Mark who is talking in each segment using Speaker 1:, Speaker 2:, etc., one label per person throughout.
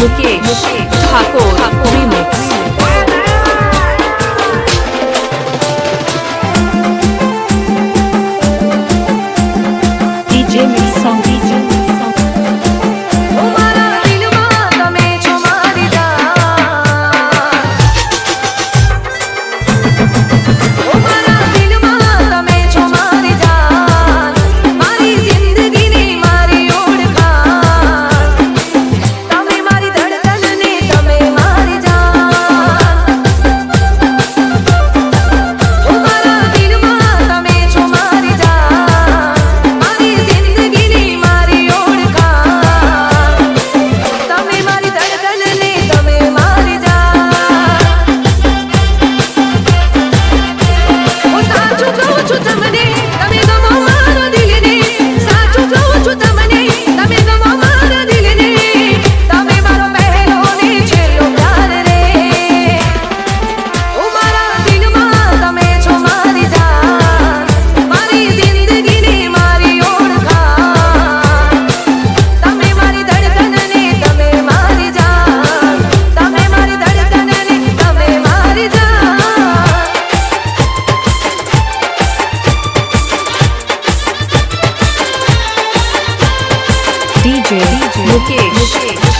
Speaker 1: Mukesh ঠাকুর।
Speaker 2: 怎
Speaker 1: 么地？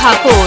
Speaker 1: ঠাকুর।